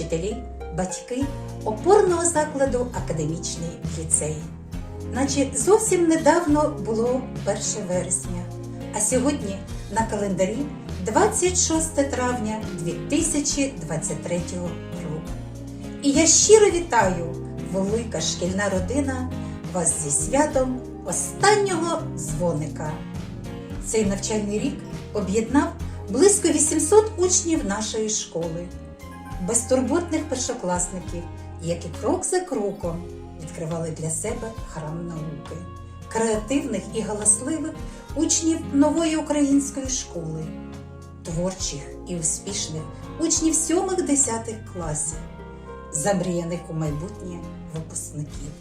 вчителі, батьки опорного закладу Академічний ліцей. Наче зовсім недавно було 1 вересня, а сьогодні на календарі 26 травня 2023 року. І я щиро вітаю, велика шкільна родина, вас зі святом останнього дзвоника. Цей навчальний рік об'єднав близько 800 учнів нашої школи, безтурботних першокласників, які крок за кроком відкривали для себе храм науки, креативних і галасливих учнів нової української школи, творчих і успішних учнів 7-10 класів, замріяних у майбутнє випускників.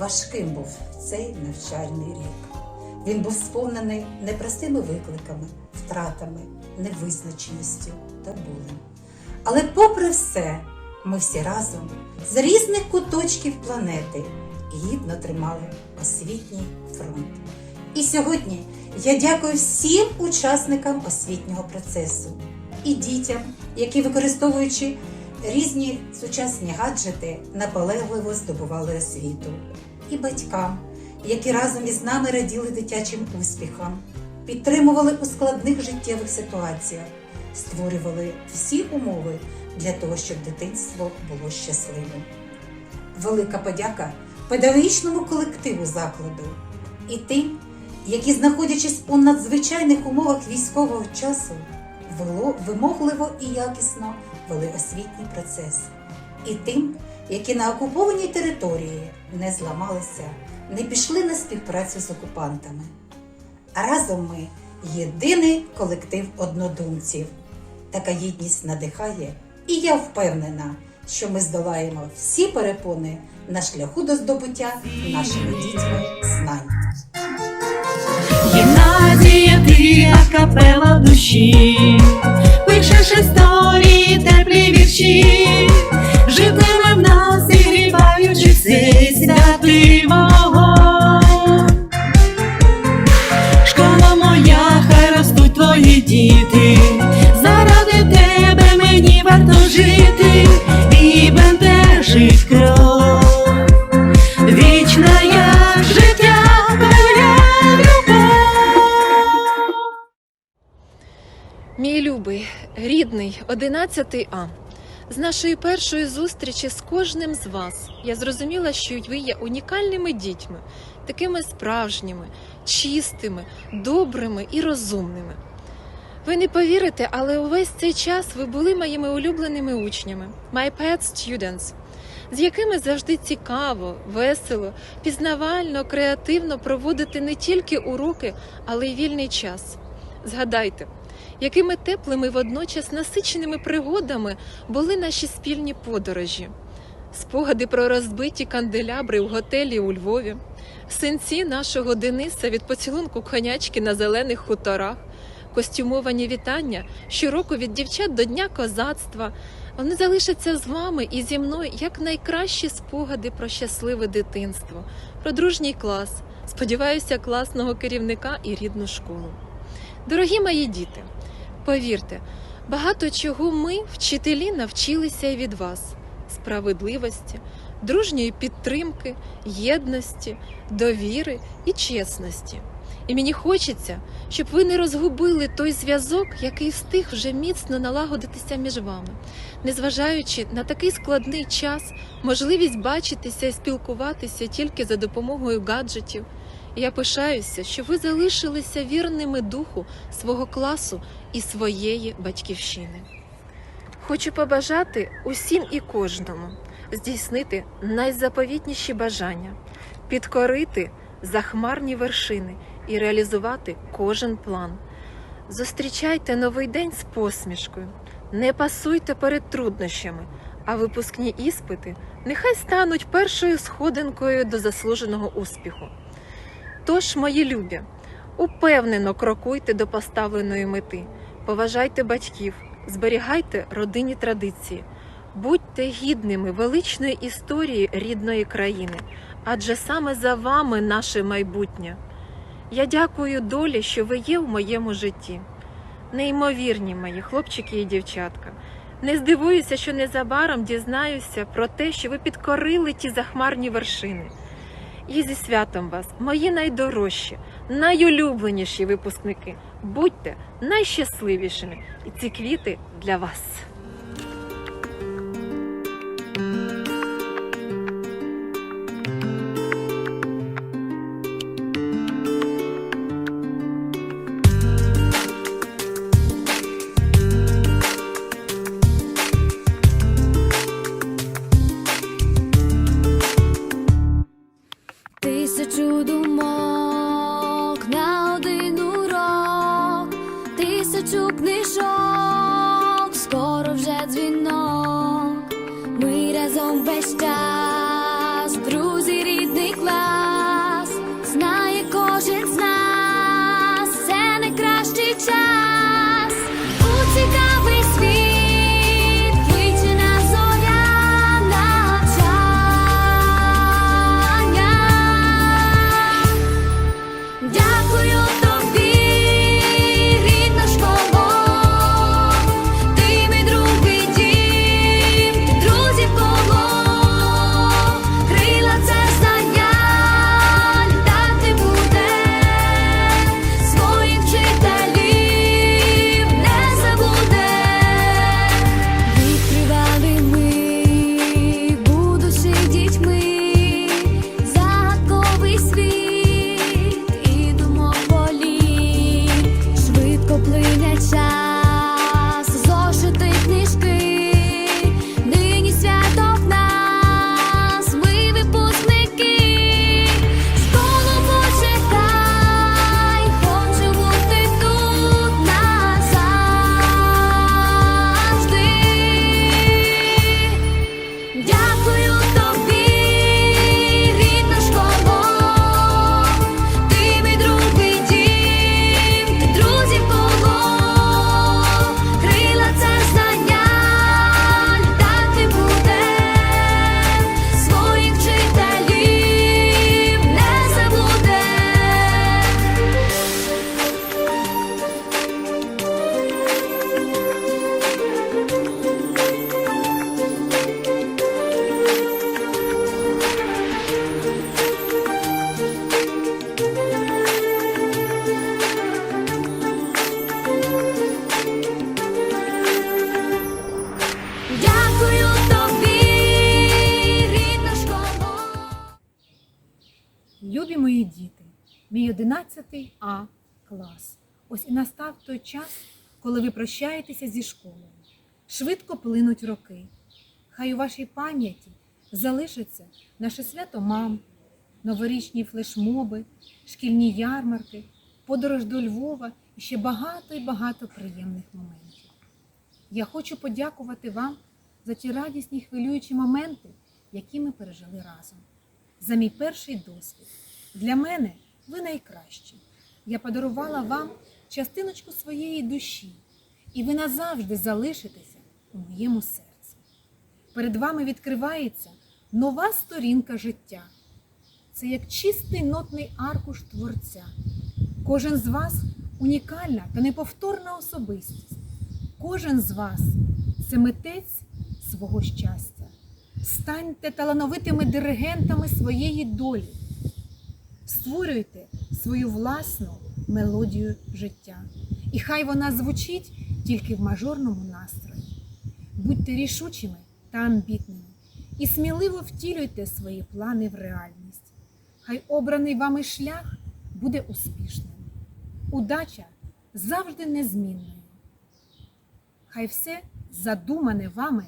Важким був цей навчальний рік. Він був сповнений непростими викликами, втратами, невизначеністю та болем. Але попри все, ми всі разом з різних куточків планети гідно тримали освітній фронт. І сьогодні я дякую всім учасникам освітнього процесу і дітям, які, використовуючи різні сучасні гаджети, наполегливо здобували освіту, і батькам, які разом із нами раділи дитячим успіхам, підтримували у складних життєвих ситуаціях, створювали всі умови для того, щоб дитинство було щасливим. Велика подяка педагогічному колективу закладу і тим, які, знаходячись у надзвичайних умовах військового часу, вимогливо і якісно вели освітній процес, і тим, які на окупованій території не зламалися, не пішли на співпрацю з окупантами. Разом ми єдиний колектив однодумців. Така єдність надихає, і я впевнена, що ми здолаємо всі перепони на шляху до здобуття нашими дітьми знань. Гімназія ти акапела душі, пишеш історії, теплі вірші, житиме в нас, зігріваючи цей святий вогонь. Школа моя, хай ростуть твої діти, варто жити і бентежить кров. Вічна як життя. Мій любий, рідний, 11 А. З нашої першої зустрічі з кожним з вас я зрозуміла, що ви є унікальними дітьми, такими справжніми, чистими, добрими і розумними. Ви не повірите, але увесь цей час ви були моїми улюбленими учнями, my pet students, з якими завжди цікаво, весело, пізнавально, креативно проводити не тільки уроки, але й вільний час. Згадайте, якими теплими водночас насиченими пригодами були наші спільні подорожі, спогади про розбиті канделябри в готелі у Львові, синці нашого Дениса від поцілунку конячки на зелених хуторах, костюмовані вітання щороку від дівчат до Дня козацтва. Вони залишаться з вами і зі мною як найкращі спогади про щасливе дитинство, про дружній клас, сподіваюся, класного керівника і рідну школу. Дорогі мої діти, повірте, багато чого ми, вчителі, навчилися і від вас: справедливості, дружньої підтримки, єдності, довіри і чесності. І мені хочеться, щоб ви не розгубили той зв'язок, який встиг вже міцно налагодитися між вами, незважаючи на такий складний час, можливість бачитися і спілкуватися тільки за допомогою гаджетів. Я пишаюся, що ви залишилися вірними духу свого класу і своєї батьківщини. Хочу побажати усім і кожному здійснити найзаповітніші бажання, підкорити захмарні вершини і реалізувати кожен план. Зустрічайте новий день з посмішкою, не пасуйте перед труднощами, а випускні іспити нехай стануть першою сходинкою до заслуженого успіху. Тож, мої любі, упевнено крокуйте до поставленої мети, поважайте батьків, зберігайте родинні традиції, будьте гідними величної історії рідної країни, адже саме за вами наше майбутнє. Я дякую долі, що ви є в моєму житті. Неймовірні мої хлопчики і дівчатка. Не здивуюся, що незабаром дізнаюся про те, що ви підкорили ті захмарні вершини. І зі святом вас, мої найдорожчі, найулюбленіші випускники. Будьте найщасливішими, і ці квіти для вас. Ми разом весь коли ви прощаєтеся зі школою. Швидко плинуть роки. Хай у вашій пам'яті залишиться наше свято мам, новорічні флешмоби, шкільні ярмарки, подорож до Львова і ще багато і багато приємних моментів. Я хочу подякувати вам за ті радісні хвилюючі моменти, які ми пережили разом за мій перший досвід. Для мене ви найкращі. Я подарувала вам частиночку своєї душі, і ви назавжди залишитеся у моєму серці. Перед вами відкривається нова сторінка життя. Це як чистий нотний аркуш творця. Кожен з вас унікальна та неповторна особистість. Кожен з вас це митець свого щастя. Станьте талановитими диригентами своєї долі. Створюйте свою власну мелодію життя. І хай вона звучить тільки в мажорному настрої. Будьте рішучими та амбітними і сміливо втілюйте свої плани в реальність. Хай обраний вами шлях буде успішним. Удача завжди незмінною. Хай все задумане вами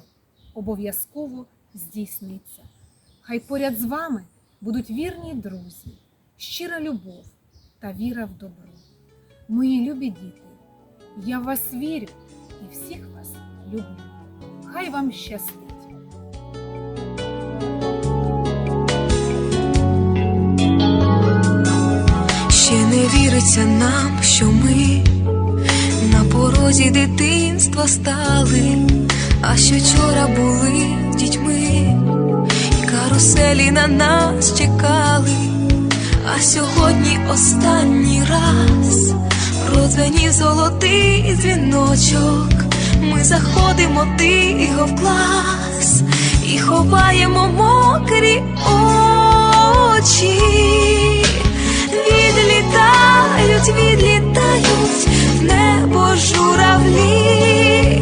обов'язково здійсниться. Хай поряд з вами будуть вірні друзі, щира любов та віра в добро. Мої любі діти, я в вас вірю і всіх вас люблю. Хай вам щастить! Ще не віриться нам, що ми на порозі дитинства стали, а що вчора були дітьми, і каруселі на нас чекали, а сьогодні останній раз продзвенів золотий дзвіночок, ми заходимо тихо в клас і ховаємо мокрі очі. Відлітають, відлітають в небо журавлі.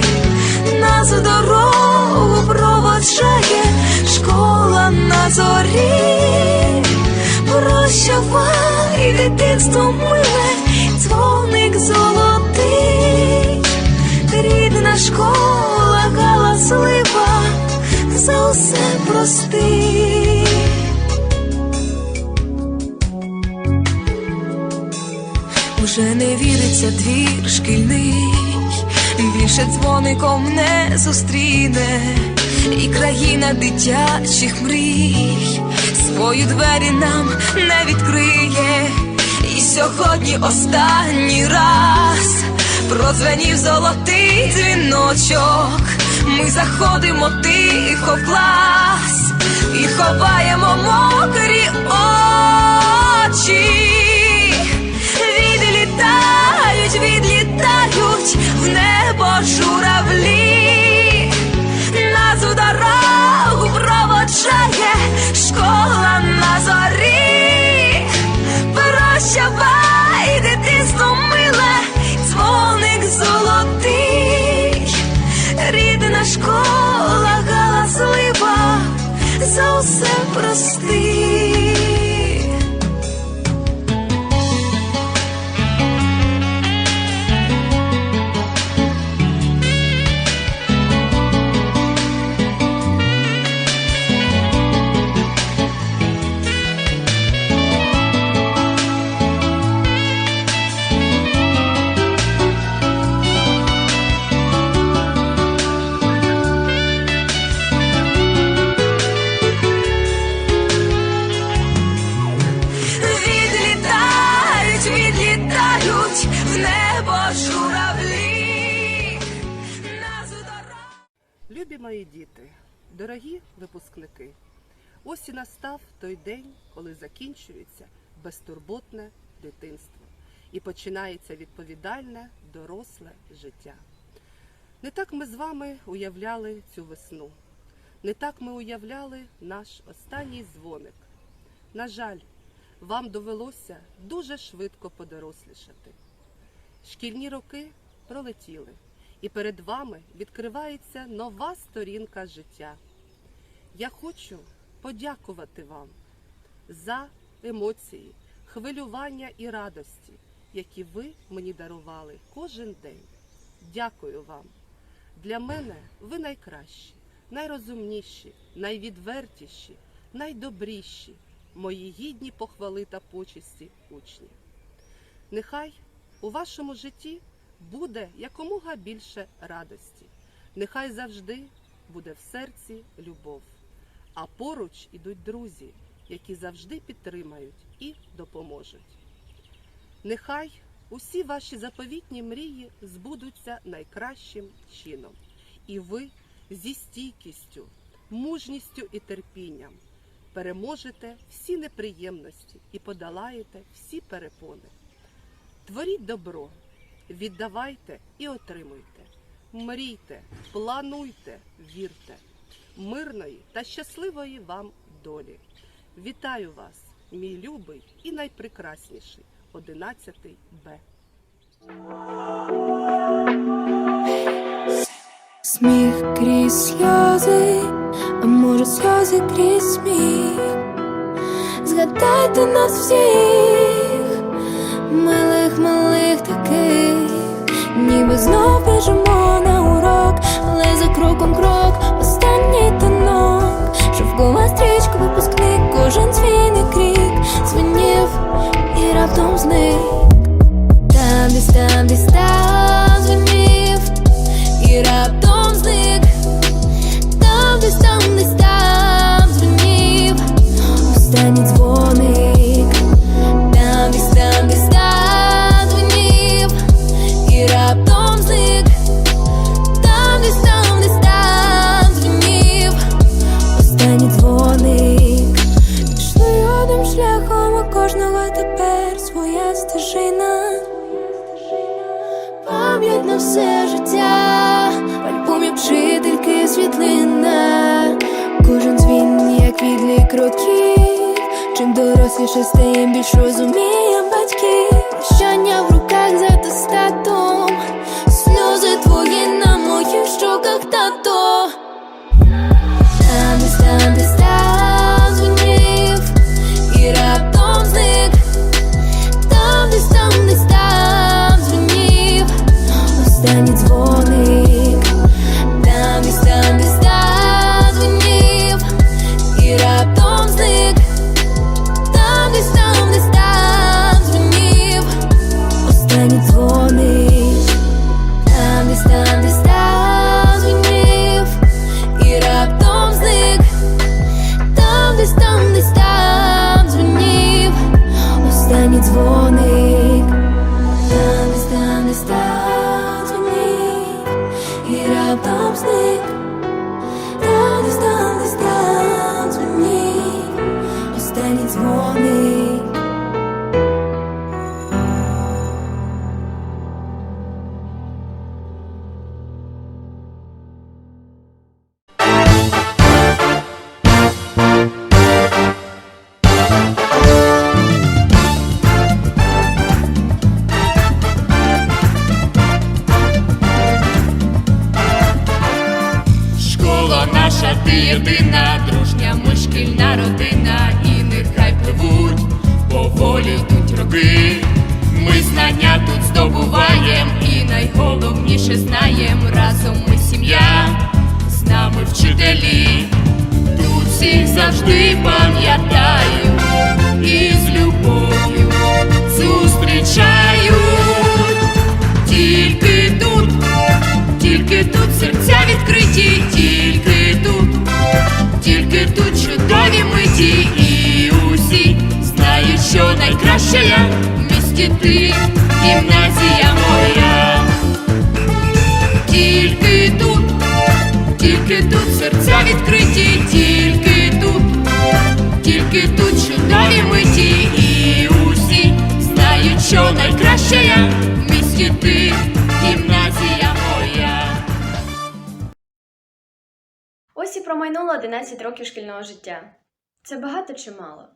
Нас в дорогу проводжає школа на зорі. Прощавай, дитинство миле, дзвоник золотий, рідна школа галаслива, за усе прости. Уже не віриться двір шкільний, більше дзвоником не зустріне, і країна дитячих мрій свої двері нам не відкриє. І сьогодні останній раз прозвенів золотий дзвіночок. Ми заходимо тихо в клас і ховаємо мокрі очі. Безтурботне дитинство і починається відповідальне доросле життя. Не так ми з вами уявляли цю весну, не так ми уявляли наш останній дзвоник. На жаль, вам довелося дуже швидко подорослішати. Шкільні роки пролетіли, і перед вами відкривається нова сторінка життя. Я хочу подякувати вам за емоції, хвилювання і радості, які ви мені дарували кожен день. Дякую вам. Для мене ви найкращі, найрозумніші, найвідвертіші, найдобріші, мої гідні похвали та почесті учні. Нехай у вашому житті буде якомога більше радості, нехай завжди буде в серці любов, а поруч ідуть друзі, які завжди підтримають і допоможуть. Нехай усі ваші заповітні мрії збудуться найкращим чином, і ви зі стійкістю, мужністю і терпінням переможете всі неприємності і подолаєте всі перепони. Творіть добро, віддавайте і отримуйте, мрійте, плануйте, вірте, мирної та щасливої вам долі. Вітаю вас, мій любий і найпрекрасніший 11 Б. Сміх крізь сльози, а може сльози крізь сміх. Згадайте нас всіх, милих, милих таких, ніби знов біжимо на урок, але за кроком крок, останній танок, шовкова стрічка, випускник, кожен дзвіний крік, дзвенів і раптом зник. Там десь, там десь там дзвенів і раптом підлік чим доросліше стаєм, більш розумієм 11 років шкільного життя. Це багато чи мало?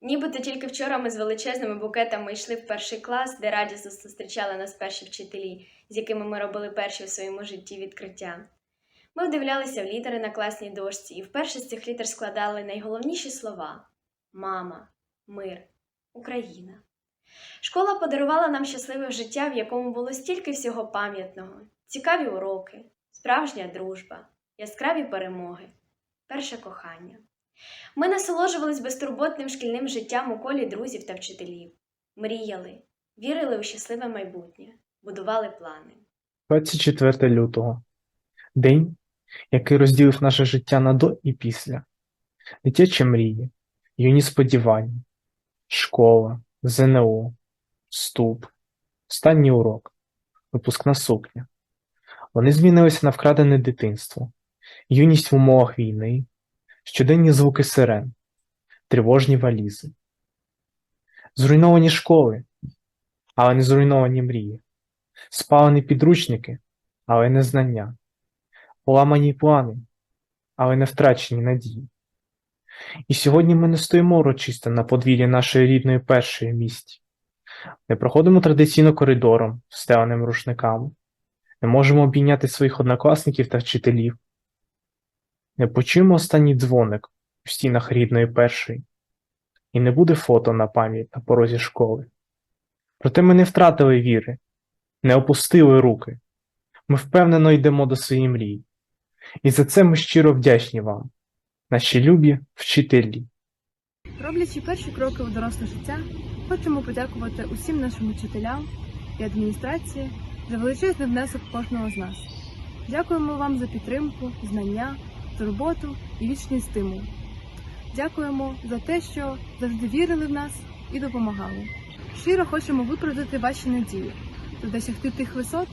Нібито тільки вчора ми з величезними букетами йшли в перший клас, де радісно зустрічали нас перші вчителі, з якими ми робили перші в своєму житті відкриття. Ми вдивлялися в літери на класній дошці і вперше з цих літер складали найголовніші слова: Мама, мир, Україна. Школа подарувала нам щасливе життя, в якому було стільки всього пам'ятного, цікаві уроки, справжня дружба, яскраві перемоги, перше кохання. Ми насолоджувались безтурботним шкільним життям у колі друзів та вчителів, мріяли, вірили у щасливе майбутнє, будували плани. 24 лютого. День, який розділив наше життя на до і після. Дитячі мрії, юні сподівання, школа, ЗНО, вступ, останній урок, випускна сукня. Вони змінилися на вкрадене дитинство, юність в умовах війни, щоденні звуки сирен, тривожні валізи. Зруйновані школи, але не зруйновані мрії, спалені підручники, але не знання, поламані плани, але не втрачені надії. І сьогодні ми не стоїмо урочисто на подвір'ї нашої рідної першої місті, не проходимо традиційно коридором, встеленим рушниками, не можемо обійняти своїх однокласників та вчителів, не почуємо останній дзвоник у стінах рідної першої, і не буде фото на пам'ять на порозі школи. Проте ми не втратили віри, не опустили руки. Ми впевнено йдемо до своєї мрії. І за це ми щиро вдячні вам, наші любі вчителі. Роблячи перші кроки у доросле життя, хочемо подякувати усім нашим учителям і адміністрації за величезний внесок кожного з нас. Дякуємо вам за підтримку, знання, турботу і вічний стимул. Дякуємо за те, що завжди вірили в нас і допомагали. Щиро хочемо виправдати ваші надії та досягти тих висот,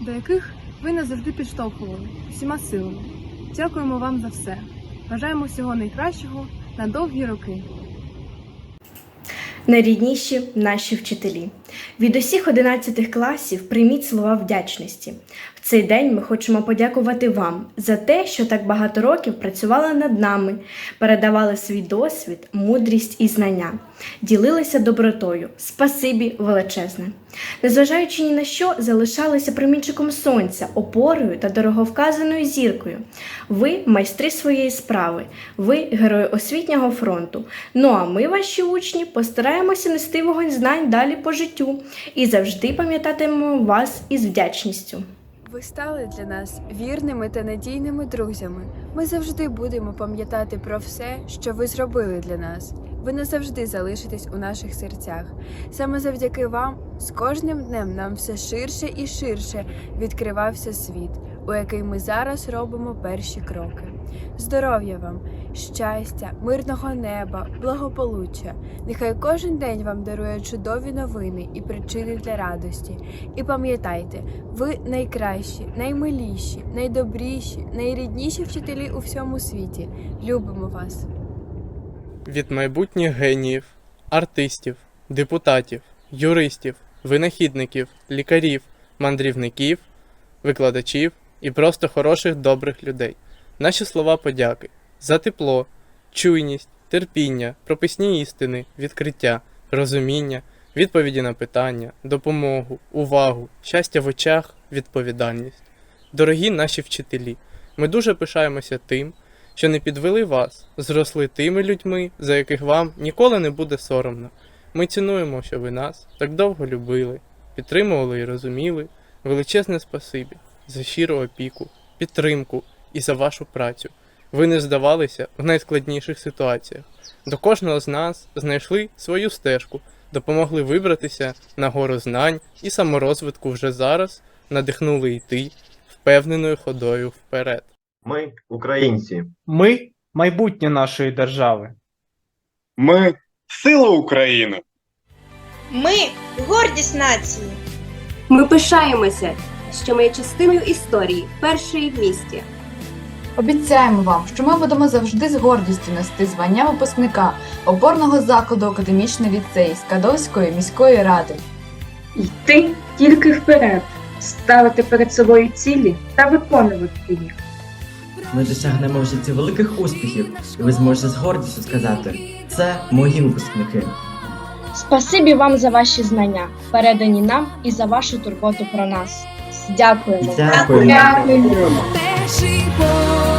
до яких ви нас завжди підштовхували всіма силами. Дякуємо вам за все. Бажаємо всього найкращого на довгі роки. Найрідніші наші вчителі. Від усіх 11 класів прийміть слова вдячності. В цей день ми хочемо подякувати вам за те, що так багато років працювали над нами, передавали свій досвід, мудрість і знання, ділилися добротою. Спасибі величезне. Незважаючи ні на що, залишалися промінчиком сонця, опорою та дороговказаною зіркою. Ви майстри своєї справи, ви герої освітнього фронту. Ну а ми, ваші учні, постараємося нести вогонь знань далі по життю і завжди пам'ятатимемо вас із вдячністю. Ви стали для нас вірними та надійними друзями. Ми завжди будемо пам'ятати про все, що ви зробили для нас. Ви назавжди залишитесь у наших серцях. Саме завдяки вам з кожним днем нам все ширше і ширше відкривався світ, у який ми зараз робимо перші кроки. Здоров'я вам, щастя, мирного неба, благополуччя. Нехай кожен день вам дарує чудові новини і причини для радості. І пам'ятайте, ви найкращі, наймиліші, найдобріші, найрідніші вчителі у всьому світі. Любимо вас. Від майбутніх геніїв, артистів, депутатів, юристів, винахідників, лікарів, мандрівників, викладачів і просто хороших добрих людей. Наші слова подяки за тепло, чуйність, терпіння, прописні істини, відкриття, розуміння, відповіді на питання, допомогу, увагу, щастя в очах, відповідальність. Дорогі наші вчителі, ми дуже пишаємося тим, що не підвели вас, зросли тими людьми, за яких вам ніколи не буде соромно. Ми цінуємо, що ви нас так довго любили, підтримували і розуміли. Величезне спасибі за щиру опіку, підтримку і за вашу працю. Ви не здавалися в найскладніших ситуаціях. До кожного з нас знайшли свою стежку, допомогли вибратися на гору знань і саморозвитку вже зараз надихнули йти впевненою ходою вперед. Ми українці. Ми майбутнє нашої держави. Ми сила України. Ми гордість нації. Ми пишаємося, що ми є частиною історії першої в місті. Обіцяємо вам, що ми будемо завжди з гордістю нести звання випускника опорного закладу академічний ліцей Скадовської міської ради. Йти тільки вперед, ставити перед собою цілі та виконувати їх. Ми досягнемо в житті великих успіхів, і ви зможете з гордістю сказати: це мої випускники. Спасибі вам за ваші знання, передані нам і за вашу турботу про нас. Дякуємо. Дякуємо. По